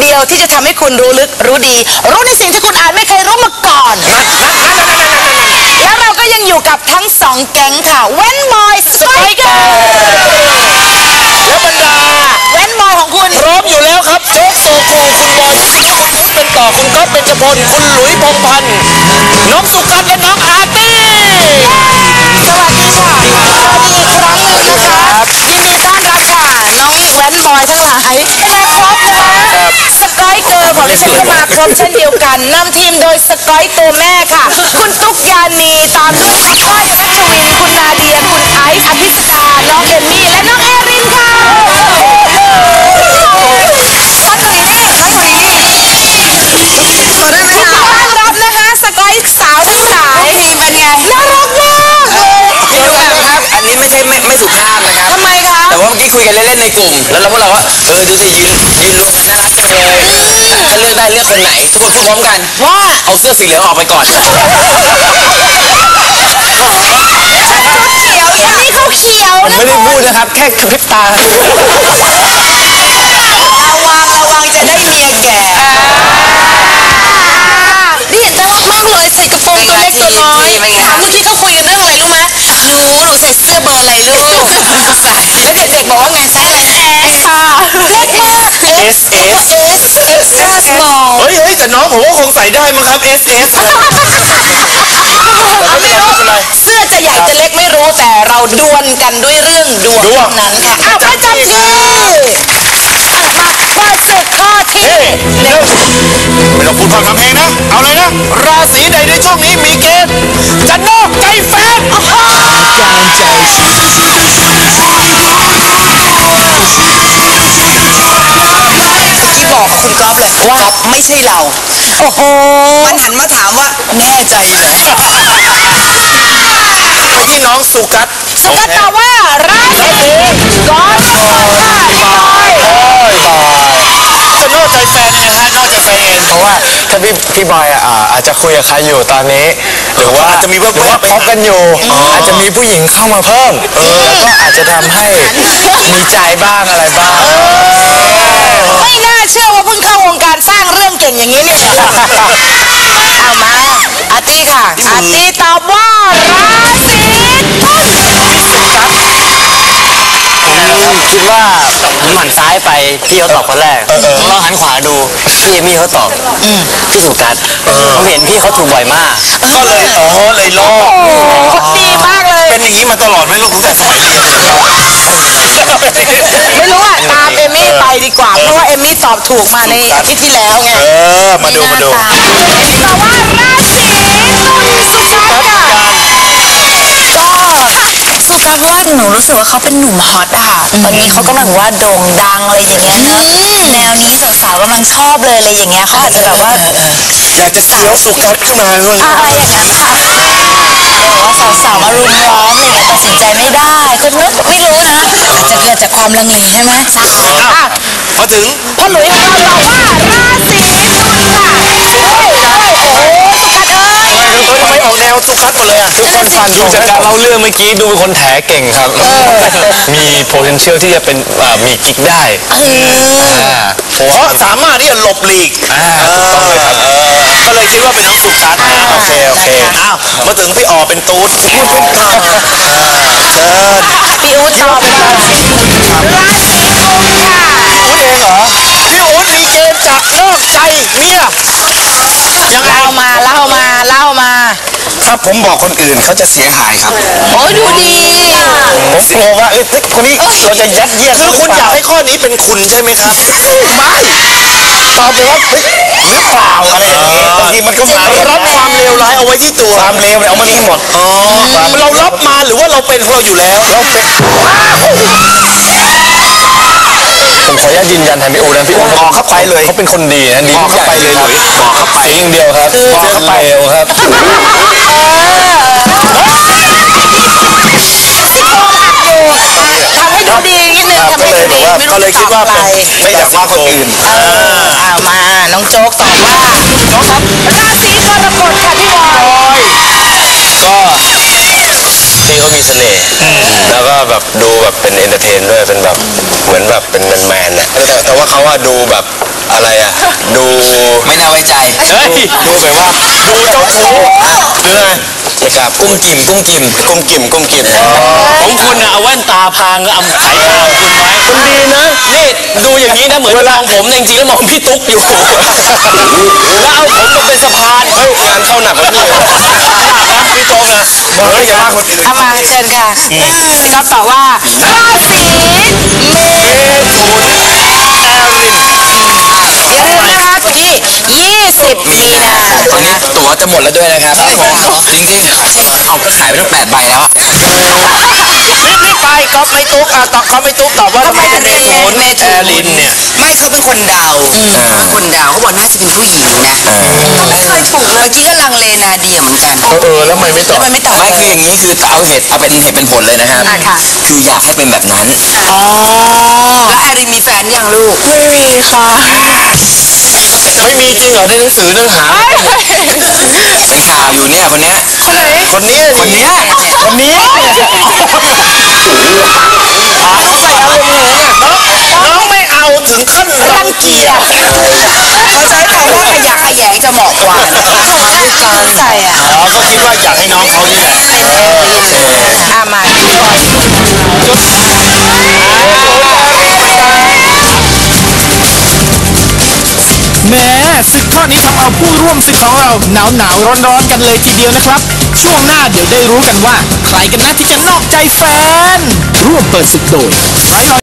เดียวที่จะทำให้คุณรู้ลึกรู้ดี รู้ในสิ่งที่คุณอาจไม่เคยรู้มาก่อน แล้วเราก็ยังอยู่กับทั้งสองแก๊งค่ะ เว้นบอยสไปเกอร์และบรรดา เว้นบอยของคุณ พร้อมอยู่แล้วครับ โจ๊กโซคูคุณบอยคุณนุชคุณนุชเป็นต่อคุณก๊อฟเป็นจพลคุณหลุยพงษ์พันธ์น้องสุกัสและน้องอาร์ตี้สวัสดีค่ะ สวัสดีอีกครั้งหนึ่งนะคะ ยินดีต้อนรับค่ะ น้องแว้นบอยทั้งหลายมาครบนะคะสกอยเกิร์ลของดิฉันก็มาครบเช่นเดียวกันนำทีมโดยสกอยตัวแม่ค่ะ คุณตุ๊กยานีตามด้วยคุณก้อยรัชวิน คุณนาเดียคุณไอซ์อภิสดาน้องเอมมี่และน้องแอรินค่ะน้องหนุ่ยนี่น้องหนุ่ยนี่ขอได้ไหมคะต้อนรับนะคะสกอยสาวทั้งหลายทีมเป็นไงน่ารักมากเลยพี่รู้กันไหมครับ อันนี้ไม่ใช่ไม่ไม่สุภาพนะครับ ทำไม คะแต่ว่าเมื่อกี้คุยกันเล่นๆในกลุ่ม แล้วเราพวกเราว่าเออดูสิยืนยืนรวมกันน่ารักจังเลยถ้าเลือกได้เลือกคนไหน ทุกคนพูดพร้อมกันว่าเอาเสื้อสีเหลืองออกไปก่อนเขียวอย่างนี้เขาเขียวนะไม่ได้พูดนะครับ แค่กระพริบตา ระวังระวังจะได้เมียแก่นี่เห็นน่ารักมากเลยใส่กระโปรงตัวเล็กตัวน้อยถามเมื่อกี้เขาคุยกันเรื่องอะไรรู้ไหมหนูหนูใส่เสื้อ น้องผมก็คงใส่ได้มั้งครับ S S ไม่รู้เสื้อจะใหญ่จะเล็กไม่รู้แต่เราดวลกันด้วยเรื่องดวงดวง เท่านั้นค่ะอ้าวประจำที่อะมาเปิดศึกข้อที่หนึ่ง ไม่ต้องพูดพร่ำทำเพลงนะ เอาเลยนะ ราศีใดในช่วงนี้มีเกณฑ์ คุณก๊อฟเลยว่าไม่ใช่เรา โอ้โห มันหันมาถามว่าแน่ใจเหรอไปที่น้องสุกัสสุกัตตอบว่าราศีกรกฎค่ะพี่บอยจะนอกใจแฟนยังไงฮะนอกใจแฟนเพราะว่าถ้าพี่พี่บอยอะอ่าอาจจะคุยกับใครอยู่ตอนนี้ หรือว่าอาจจะมีแว๊บๆหรือว่าไปพบกันอยู่ อาจจะมีผู้หญิงเข้ามาเพิ่มแล้วก็อาจจะทำให้มีใจบ้างอะไรบ้างไม่น่า เชื่อว่าเพิ่งเข้าวงการสร้างเรื่องเก่งอย่างนี้เนี่ยเอามาอาร์ตี้ค่ะอาร์ตี้ตอบว่าราศีตุลผมคิดว่าผมหันซ้ายไปพี่เขาตอบคนแรกลองหันขวาดูพี่เอมี่เขาตอบพี่สุกัสผมเห็นพี่เขาถูกบ่อยมากก็เลยอ๋อเลยล่อโอ้โหดีมากเลยเป็นอย่างนี้มาตลอดไหมลูกตั้งแต่สมัยเรียนไม่รู้อะตามเอมมี่ไป ดีกว่า เพราะว่าเอมมี่ตอบถูกมาในอาทิตย์ที่แล้วไงเออ มาดูมาดูเอมมี่ตอบว่าราศีตุลสุกัสค่ะสุกัสเพราะว่าหนูรู้สึกว่าเขาเป็นหนุ่มฮอตอะค่ะตอนนี้เขากำลังว่าโด่งดังอะไรอย่างเงี้ยเนอะแนวนี้สาวๆกำลังชอบเลยอะไรอย่างเงี้ยเขาอาจจะแบบว่าอยากจะเคี้ยวสุกัสขึ้นมาด้วยอะไรอย่างนั้นค่ะแบบ ว่าสาวๆมารุมล้อมอะไรอย่างเงี้ยตัดสินใจไม่ได้ก็นึกไม่รู้นะอาจจะเกิดจากความลังเลใช่ไหมใช่อะมาถึงพ่อหลุยส์ของเราตอบว่าราศีตุลค่ะเฮ้ยเฮ้ยโอ้โหสุกัสเอ้ยเฮ้ยทำไมออกแนวสุกัสหมดเลยอะ ทุกคนฟังดูจากการเล่าเรื่องเมื่อกี้ดูเป็นคนแถเก่งครับ มี potential ที่จะเป็นอ่ามีกิ๊กได้อ่าเพราะเพว่าราะสามารถที่จะหลบหลีก อ่าถูกต้องเลยครับ ก็เลยคิดว่าเป็นน้องสุกัสนะโอเคโอเคอ้าวมาถึงพี่อ๋อเป็นตูดพูดเป็นข่าวเชิญพี่อู๊ดตอบว่าราศีกุมค่ะพูดเองเหรอพี่อู๊ดมีเกณฑ์จะนอกใจเมียยังไงเล่ามาเล่ามาเล่ามา ถ้าผมบอกคนอื่นเขาจะเสียหายครับ โอ้ยดูดีอะผมกลัวว่าเอ้ยคนนี้เราจะยัดเยียดคือคุณอยากให้ข้อนี้เป็นคุณใช่ไหมครับ ไม่ ตอบเลยว่าเฮ้ยหรือเปล่าอะไรอย่างเงี้ยบางทีมันก็มารับความเลวร้ายเอาไว้ที่ตัวความเลวเนี่ยเอามานี่หมดอ๋อเรารับมาหรือว่าเราเป็นของเราอยู่แล้วเราเป็นผมขออนุญาตยืนยันแทนพี่โอนะพี่โอบอกเข้าไปเลยเขาเป็นคนดีนะดีทุกอย่างเลยหลุยบอกเข้าไปอย่างเดียวครับบอกเข้าไปเอวครับ ดูดีนิดนึงทำก็ให้เลดูยดีแบบว่าไม่ก็รู้เลยจะคิดตอว่าบอะไรไม่อยากว่าคนอื่นเออเอามาน้องโจ๊กตอบว่าราศีกรกฎค่ะพี่บอยก็พี่เขามีเสน่ห์แล้วก็แบบดูแบบเป็นเอนเตอร์เทนด้วยเป็นแบบเหมือนแบบเป็นแมนๆน่ะแต่แต่ว่าเขาอะดูแบบ อะไรอะ ดูไม่น่าไว้ใจเฮ้ยดูแบบว่าดูเจ้าชู้หรือไงนะครับกุ้มกิ่มกุ้มกิ่มกุ้มกิ่มกุ้มกิ่มของคุณน่ะเอาแว่นตาพรางก็เอาไขควงคุณไว้คุณดีนะนี่ดูอย่างนี้นะเหมือนมองผมแต่จริงๆแล้วมองพี่ตุ๊กอยู่แล้วเอาผมมาเป็นสะพานเฮ้ยงานเข้าหนักกว่าพี่เลยพี่โจ๊กนะเฮ้ยอย่าว่าคนอื่นเอามาเชิญค่ะพี่ก๊อฟตอบว่าราศีเมถุน เมถุนแอริน อย่าลืมนะคะ ที่20มีนาตอนนี้ตั๋วจะหมดแล้วด้วยนะครับจริงจริงๆเอาก็ขายไปตั้งแปดใบแล้วรีบรีบไปก๊อฟไม่ตุ๊กอะตอบก๊อฟไม่ตุ๊กตอบว่าทำไมเป็นเมถุน แอรินเนี่ย ไม่เขาเป็นคนดาวคนดาวเขาบอกน่าจะเป็นผู้หญิงนะไม่เคยถูกเลยเมื่อกี้ก็ลังเลนาเดียเหมือนกันเออแล้วทำไมไม่ตอบมันไม่ตอบไม่คืออย่างนี้คือเอาเหตุเอาเป็นเหตุเป็นผลเลยนะครับอะค่ะ คืออยากให้เป็นแบบนั้นแล้วแอรินมีแฟนยังลูก ไม่มีค่ะ ไม่มีจริงเหรอในหนังสือเนื้อหาเป็นข่าวอยู่เนี่ยคนเนี้ยคนไหนคนนี้คนเนี้ยคนนี้น้องไม่เอาถึงขั้นรังเกียจเขาใช้คำว่าขยะแขยงจะเหมาะกว่านะคะใส่อะอ๋อก็คิดว่าอยากให้น้องเขานี่แหละอามาพี่บอ แม้ศึกข้อนี้ทำเอาผู้ร่วมศึกของเราหนาวหนาวร้อนร้อนๆกันเลยทีเดียวนะครับ ช่วงหน้าเดี๋ยวได้รู้กันว่า ใครกันนะที่จะนอกใจแฟน ร่วมเปิดศึกโดยไร้